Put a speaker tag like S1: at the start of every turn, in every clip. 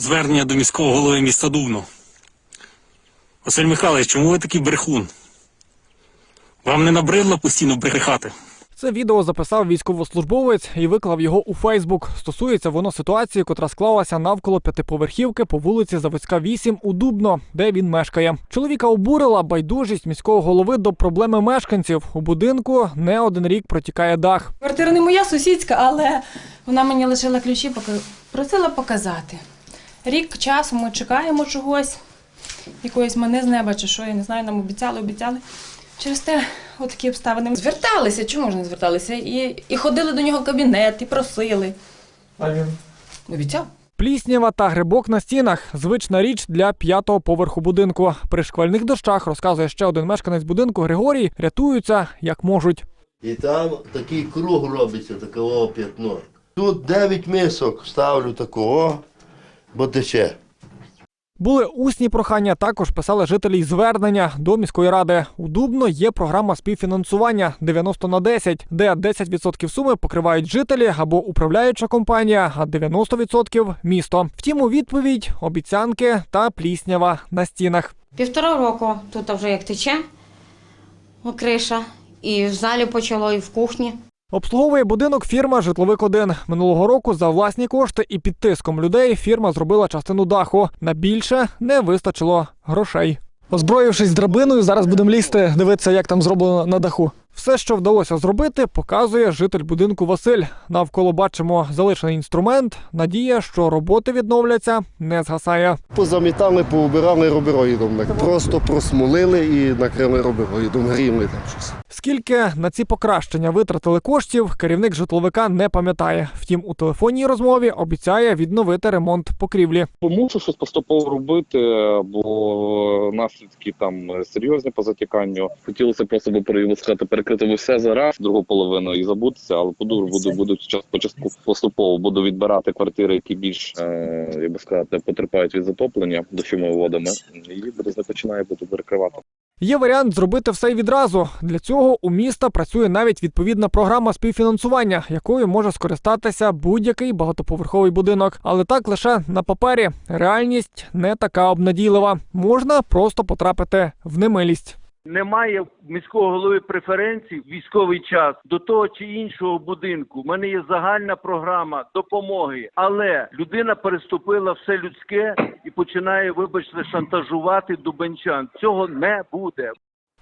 S1: Звернення до міського голови міста Дубно. Василь Михайлович, чому ви такий брехун? Вам не набридло постійно брехати?
S2: Це відео записав військовослужбовець і виклав його у Фейсбук. Стосується воно ситуації, котра склалася навколо п'ятиповерхівки по вулиці Заводська 8 у Дубно, де він мешкає. Чоловіка обурила байдужість міського голови до проблеми мешканців. У будинку не один рік протікає дах.
S3: Квартира не моя сусідська, але вона мені лишила ключі, поки просила показати. Рік часу ми чекаємо чогось, якоїсь мани з неба чи що, я не знаю, нам обіцяли, обіцяли. Через те отакі обставини. Зверталися, чому ж не зверталися? І, і ходили до нього в кабінет, і просили.
S2: А він
S3: Обіцяв.
S2: Пліснява та грибок на стінах звична річ для п'ятого поверху будинку. При шквальних дощах розказує ще один мешканець будинку Григорій. Рятуються як можуть.
S4: І там такий круг робиться, такого п'ятно. Тут 9 мисок ставлю такого, бо тече.
S2: Були усні прохання. Також писали жителі й звернення до міської ради. У Дубно є програма співфінансування 90 на 10, де 10% суми покривають жителі або управляюча компанія, а 90% – місто. Втім, у відповідь обіцянки та пліснява на стінах.
S5: Півтора року тут вже як тече криша, і в залі почало, і в кухні.
S2: Обслуговує будинок фірма Житловик 1 Минулого року за власні кошти і під тиском людей фірма зробила частину даху. На більше не вистачило грошей. Озброївшись драбиною, зараз будемо лізти, дивитися, як там зроблено на даху. Все, що вдалося зробити, показує житель будинку Василь. Навколо бачимо залишений інструмент. Надія, що роботи відновляться, не згасає.
S4: Позамітали, поубирали робероїдом. Просто просмолили і накрили робероїдом, грімли там щось.
S2: Скільки на ці покращення витратили коштів, керівник житловика не пам'ятає. Втім, у телефонній розмові обіцяє відновити ремонт покрівлі.
S6: Мушу щось поступово робити, бо наслідки там серйозні по затіканню. Хотілося просто би сказати, перекрити все зараз, другу половину і забутися, але буду буду буду час початку поступово буду відбирати квартири, які більш е, як би сказати, потерпають від затоплення дощовими водами, і буде починає буду перекривати.
S2: Є варіант зробити все й відразу. Для цього у міста працює навіть відповідна програма співфінансування, якою може скористатися будь-який багатоповерховий будинок. Але так лише на папері. Реальність не така обнадійлива. Можна просто потрапити в немилість.
S7: Немає міського голови преференцій військовий час до того чи іншого будинку. У мене є загальна програма допомоги, але людина переступила все людське і починає, вибачте, шантажувати дубенчан. Цього не буде.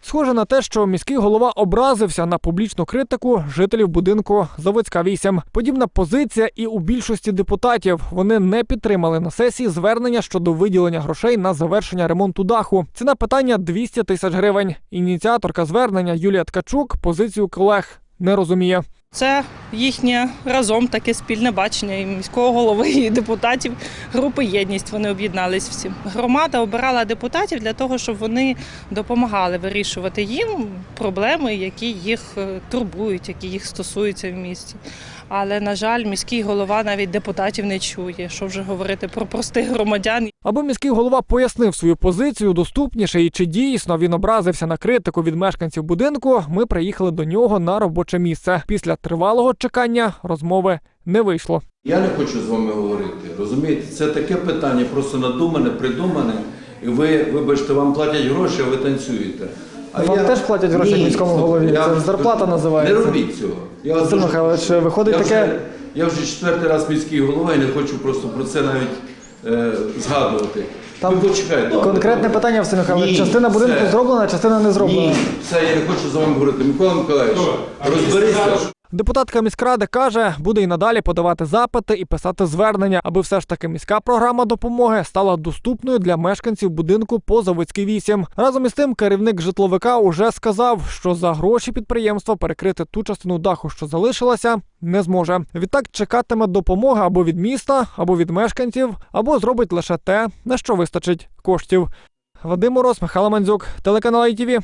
S2: Схоже на те, що міський голова образився на публічну критику жителів будинку Заводська 8. Подібна позиція і у більшості депутатів. Вони не підтримали на сесії звернення щодо виділення грошей на завершення ремонту даху. Ціна питання 200 тисяч гривень. Ініціаторка звернення Юлія Ткачук позицію колег не розуміє.
S8: Це їхнє разом таке спільне бачення і міського голови, і депутатів групи єдність. Вони об'єднались всі. Громада обирала депутатів для того, щоб вони допомагали вирішувати їм проблеми, які їх е, турбують, які їх стосуються в місті. Але на жаль, міський голова навіть депутатів не чує. Що вже говорити про простих громадян.
S2: Аби міський голова пояснив свою позицію доступніше і чи дійсно він образився на критику від мешканців будинку, ми приїхали до нього на робоче місце. Після тривалого чекання розмови не вийшло.
S9: Я не хочу з вами говорити. Розумієте, це таке питання, просто надумане, придумане. І ви, вибачте, вам платять гроші, а ви танцюєте. А
S2: Вам теж платять гроші
S9: Ні,
S2: міському голові? Це зарплата називається.
S9: Не робіть цього. Я вас
S2: Василь
S9: дуже
S2: Михайлович,
S9: прошу.
S2: виходить
S9: я
S2: таке-
S9: Вже, я вже четвертий раз міський голова і не хочу просто про це навіть е, згадувати.
S2: Там
S9: ви почекайте.
S2: Конкретне питання, Василь Михайлович.
S9: Ні,
S2: Частина будинку
S9: це-
S2: зроблена, частина не зроблена.
S9: Ні, все, я не хочу з вами говорити. Микола Миколаївич, розберися.
S2: Депутатка міськради каже, буде й надалі подавати запити і писати звернення, аби все ж таки міська програма допомоги стала доступною для мешканців будинку по Заводській 8. Разом із тим, керівник житловика уже сказав, що за гроші підприємства перекрити ту частину даху, що залишилася, не зможе. Відтак чекатиме допомога або від міста, або від мешканців, або зробить лише те, на що вистачить коштів. Вадим Мороз, Михайло Мандзюк, телеканал ITV.